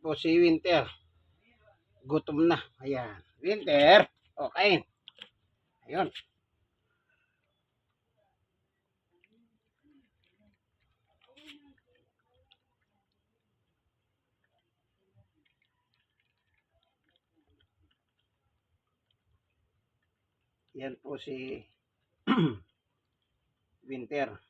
po si Winter. Gutom na. Ayan. Winter. Okay. Ayun. Yan po si Winter.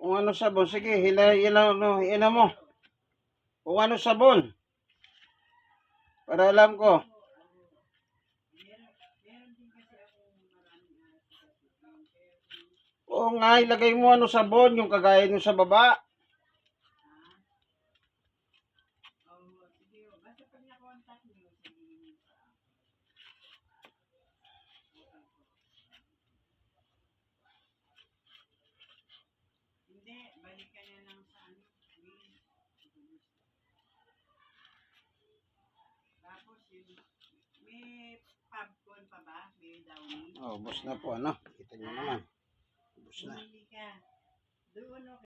ano sabon, sige, hila, hila, ano, hila mo. Kung ano sabon. Para alam ko. Oo nga, ilagay mo ano sabon, yung kagaya nyo sa baba. Hindi, balikan na lang sa ano. Tapos yun, may popcorn pa ba? May downy? Oh, bus na po, ano. Kita nyo naman. Bus na. Ka. Doon, okay.